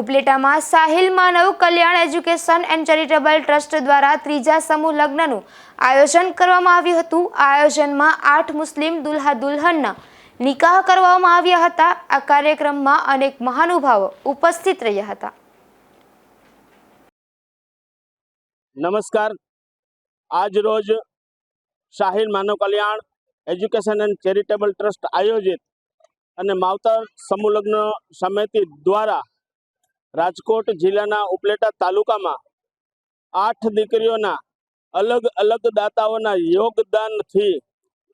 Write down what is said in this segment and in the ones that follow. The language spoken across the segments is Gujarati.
ઉપલેટામાં Sahil Manav Kalyan education and charitable trust દ્વારા ત્રીજા સમૂહ લગ્નનું આયોજન કરવામાં આવ્યું હતું. આ આયોજનમાં આઠ મુસ્લિમ દુલ્હા દુલ્હનના નિકાહ કરવામાં આવ્યા હતા. આ કાર્યક્રમમાં અનેક મહાનુભાવો ઉપસ્થિત રહ્યા હતા. નમસ્કાર. આજ રોજ Sahil Manav Kalyan education and charitable trust આયોજિત અને માવતર સમૂહ લગ્ન સમિતિ દ્વારા રાજકોટ જિલ્લાના ઉપલેટા તાલુકામાં આઠ દીકરીઓના અલગ અલગ દાતાઓના યોગદાનથી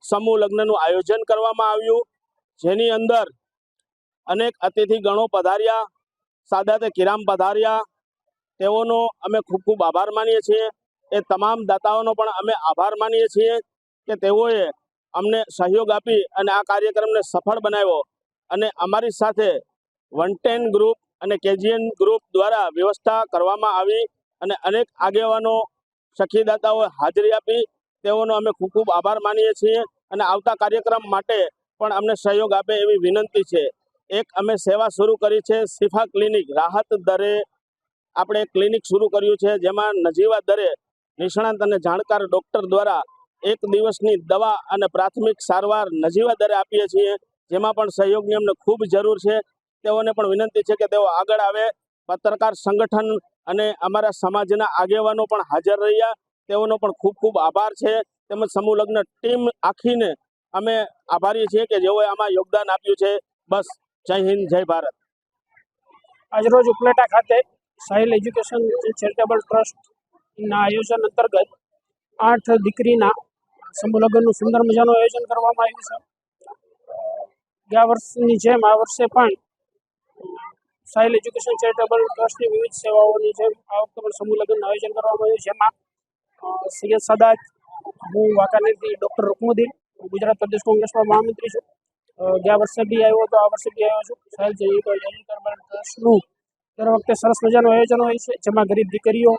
સમૂહ લગ્નનું આયોજન કરવામાં આવ્યું. જેની અંદર અનેક અતિથિ ગણો પધાર્યા. સાદાતે કિરામ પધાર્યા. તેઓનો અમે ખૂબ ખૂબ આભાર માનીએ છીએ. એ તમામ દાતાઓનો પણ અમે આભાર માનીએ છીએ કે તેઓએ અમને સહયોગ આપી અને આ કાર્યક્રમને સફળ બનાવ્યો. અને અમારી સાથે વન ટેન ગ્રુપ અને કેજીએન ગ્રુપ દ્વારા વ્યવસ્થા કરવામાં આવી અને અનેક આગેવાનો, સખીદાતાઓએ હાજરી આપી. તેઓનો અમે ખૂબ ખૂબ આભાર માનીએ છીએ અને આવતા કાર્યક્રમ માટે પણ અમને સહયોગ આપે એવી વિનંતી છે. એક અમે સેવા શરૂ કરી છે સિફા ક્લિનિક. રાહત દરે આપણે ક્લિનિક શરૂ કર્યું છે જેમાં નજીવા દરે નિષ્ણાંત અને જાણકાર ડોક્ટર દ્વારા એક દિવસની દવા અને પ્રાથમિક સારવાર નજીવા દરે આપીએ છીએ, જેમાં પણ સહયોગની અમને ખૂબ જરૂર છે. તેઓને પણ વિનંતી છે કે તેઓ આગળ આવે. પત્રકાર સંગઠન અને અમારા સમાજના આગેવાનો પણ હાજર રહ્યા. તેઓનો પણ ખૂબ ખૂબ આભાર છે. તેમજ સમૂહ લગ્ન ટીમ આખીને અમે આભારી છીએ કે જેઓએ આમાં યોગદાન આપ્યું છે. બસ, જય હિન્દ, જય ભારત. આજરોજ ઉપલેટા ખાતે સાહિલ એજ્યુકેશન ચેરિટેબલ ટ્રસ્ટના આયોજન અંતર્ગત આઠ દીકરીના સમૂહ લગ્નનું સુંદર મજાનું આયોજન કરવામાં આવ્યું છે. ગયા વર્ષની જેમ આ વર્ષે પણ સાહિલ એજ્યુકેશન ચેરિટેબલ ટ્રસ્ટની વિવિધ સેવાઓની જેમ આ પણ સમૂહ લગ્નનું આયોજન કરવામાં આવ્યું જેમાં સૈયદ સદાત, હું વાંકાનેરથી ડૉક્ટર રૂકમુદ્દીન ગુજરાત પ્રદેશ કોંગ્રેસમાં મહામંત્રી છું. ગયા વર્ષે બી આવ્યો હતો, આ વર્ષે બી આવ્યો છું. સાહિલ ચેરિટેબલ ટ્રસ્ટનું દર વખતે સરસ મજાનું આયોજન હોય છે. જેમાં ગરીબ દીકરીઓ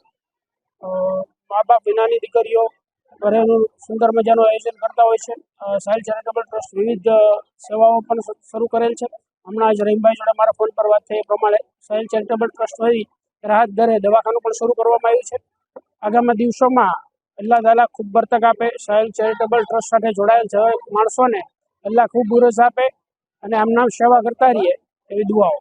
મા બાપ વિનાની દીકરીઓ, ઘરેનું સુંદર મજાનું આયોજન કરતા હોય છે. સાહિલ ચેરિટેબલ ટ્રસ્ટ વિવિધ સેવાઓ પણ શરૂ કરેલ છે. હમણાં જ રહીમભાઈ જોડે મારા ફોન પર વાત થઈ એ પ્રમાણે સાહિલ ચેરિટેબલ ટ્રસ્ટ વતી રાહત દરે દવાખાનું પણ શરૂ કરવામાં આવ્યું છે. આગામી દિવસોમાં અલ્લાહ તાલા ખૂબ બરતક આપે સાહિલ ચેરિટેબલ ટ્રસ્ટ સાથે જોડાયેલ છે, માણસોને અલ્લાહ ખૂબ ગુરસ આપે અને આમનામ સેવા કરતા રહીએ એવી દુઆઓ.